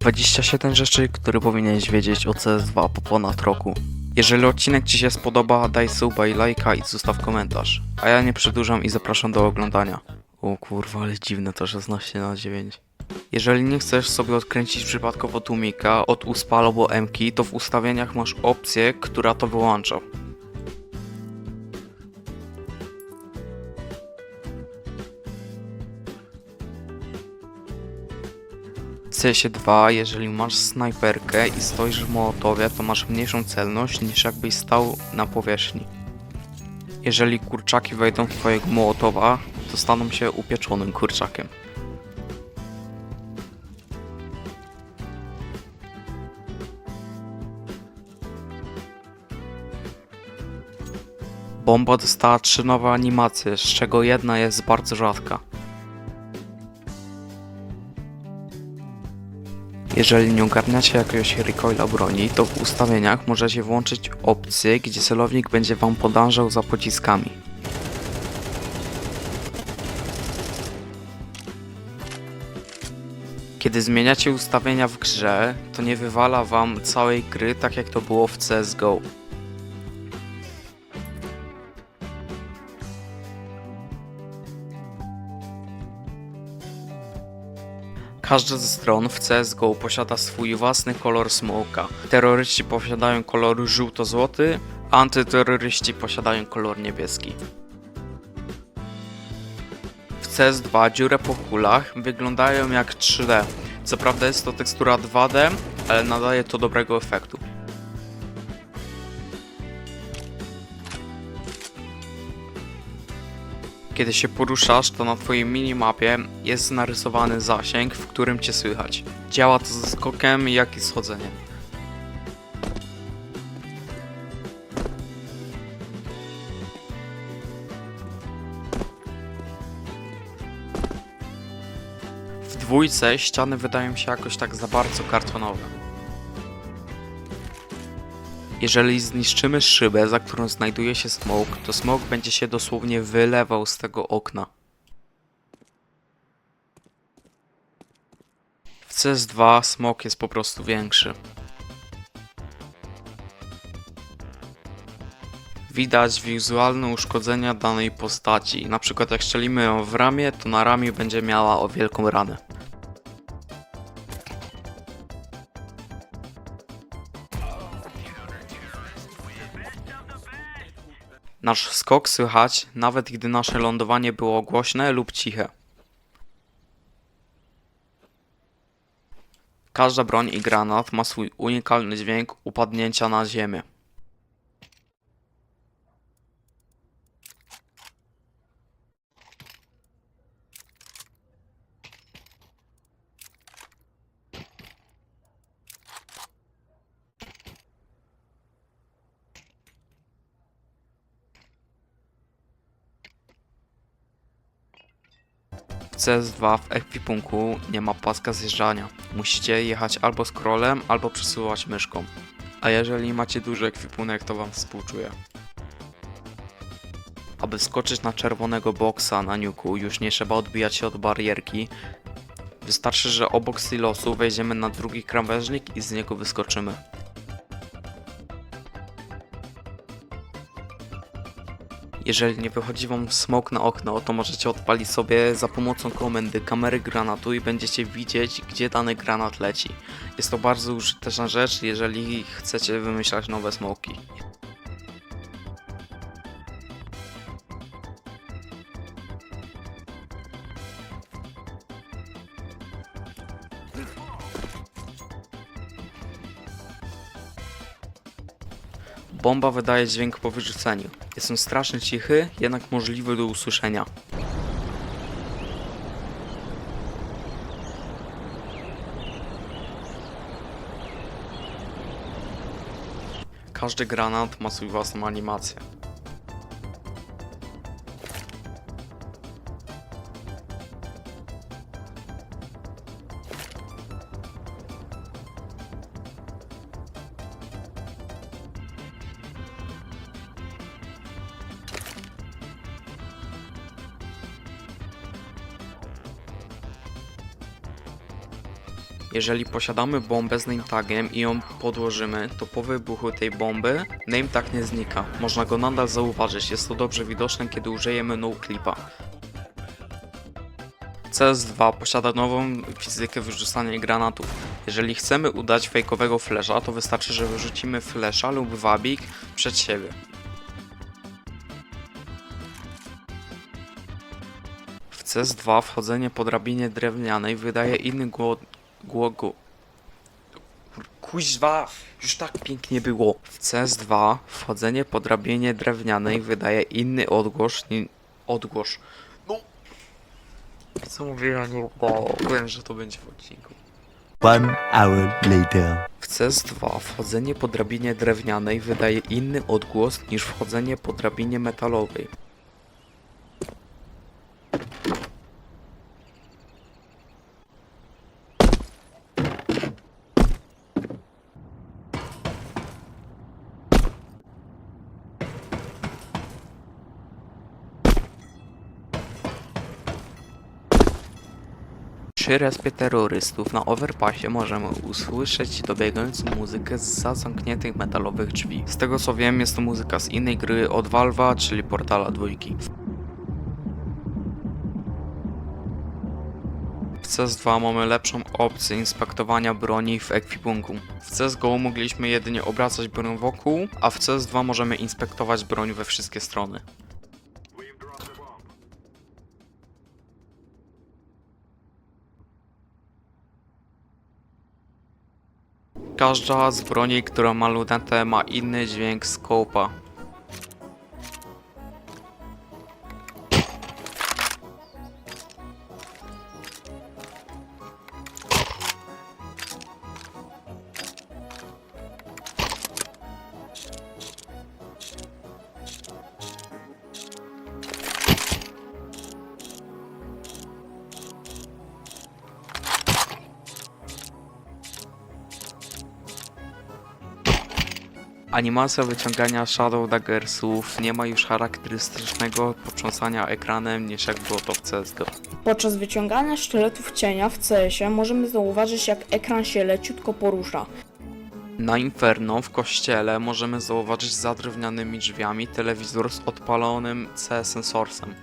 27 rzeczy, które powinieneś wiedzieć o CS2 po ponad roku. Jeżeli odcinek Ci się spodoba, daj suba i lajka i zostaw komentarz. A ja nie przedłużam i zapraszam do oglądania. O kurwa, ale dziwne to 16 na 9. Jeżeli nie chcesz sobie odkręcić przypadkowo tłumika od USPA albo MKI, to w ustawieniach masz opcję, która to wyłącza. CS2, jeżeli masz snajperkę i stoisz w mołotowie, to masz mniejszą celność niż jakbyś stał na powierzchni. Jeżeli kurczaki wejdą w twojego mołotowa, to staną się upieczonym kurczakiem. Bomba dostała trzy nowe animacje, z czego jedna jest bardzo rzadka. Jeżeli nie ogarniacie jakiegoś recoila broni, to w ustawieniach możecie włączyć opcję, gdzie celownik będzie wam podążał za pociskami. Kiedy zmieniacie ustawienia w grze, to nie wywala wam całej gry tak jak to było w CSGO. Każda ze stron w CSGO posiada swój własny kolor smoka. Terroryści posiadają kolor żółto-złoty, a antyterroryści posiadają kolor niebieski. W CS2 dziury po kulach wyglądają jak 3D. Co prawda jest to tekstura 2D, ale nadaje to dobrego efektu. Kiedy się poruszasz, to na twojej minimapie jest narysowany zasięg, w którym cię słychać. Działa to ze skokiem, jak i schodzeniem. W dwójce ściany wydają się jakoś tak za bardzo kartonowe. Jeżeli zniszczymy szybę, za którą znajduje się smok, to smok będzie się dosłownie wylewał z tego okna. W CS2 smok jest po prostu większy. Widać wizualne uszkodzenia danej postaci. Na przykład jak strzelimy ją w ramię, to na ramię będzie miała o wielką ranę. Nasz skok słychać, nawet gdy nasze lądowanie było głośne lub ciche. Każda broń i granat ma swój unikalny dźwięk upadnięcia na ziemię. CS2 w ekwipunku nie ma paska zjeżdżania. Musicie jechać albo scrollem, albo przesuwać myszką. A jeżeli macie duży ekwipunek, to wam współczuję. Aby skoczyć na czerwonego boksa na niuku, już nie trzeba odbijać się od barierki. Wystarczy, że obok silosu wejdziemy na drugi krawężnik i z niego wyskoczymy. Jeżeli nie wychodzi wam smok na okno, to możecie odpalić sobie za pomocą komendy kamery granatu i będziecie widzieć, gdzie dany granat leci. Jest to bardzo użyteczna rzecz, jeżeli chcecie wymyślać nowe smoki. Bomba wydaje dźwięk po wyrzuceniu. Jest on strasznie cichy, jednak możliwy do usłyszenia. Każdy granat ma swój własną animację. Jeżeli posiadamy bombę z name tagiem i ją podłożymy, to po wybuchu tej bomby name tag nie znika. Można go nadal zauważyć, jest to dobrze widoczne, kiedy użyjemy no clipa. CS2 posiada nową fizykę wyrzucania granatów. Jeżeli chcemy udać fejkowego flasha, to wystarczy, że wyrzucimy flasha lub wabik przed siebie. W CS2 wchodzenie po drabinie drewnianej wydaje inny gło... gło... gło... Kuźwa! Już tak pięknie było. W CS2 wchodzenie po drabinie drewnianej wydaje inny odgłos ni... odgłos. No... Co mówię, ja nie udało. Wiem, że to będzie w odcinku. One hour later. W CS2 wchodzenie po drabinie drewnianej wydaje inny odgłos niż wchodzenie po drabinie metalowej. Przy respie terrorystów na overpassie możemy usłyszeć dobiegającą muzykę z zamkniętych metalowych drzwi. Z tego co wiem jest to muzyka z innej gry od Valve'a, czyli Portala dwójki. W CS2 mamy lepszą opcję inspektowania broni w ekwipunku. W CSGO mogliśmy jedynie obracać broń wokół, a w CS2 możemy inspektować broń we wszystkie strony. Każda z broni, która ma lunetę ma inny dźwięk skopa. Animacja wyciągania Shadow Daggersów nie ma już charakterystycznego potrząsania ekranem niż jak było to w CSGO. Podczas wyciągania sztyletów cienia w CS-ie możemy zauważyć jak ekran się leciutko porusza. Na Inferno w kościele możemy zauważyć za drewnianymi drzwiami telewizor z odpalonym C-sensorsem.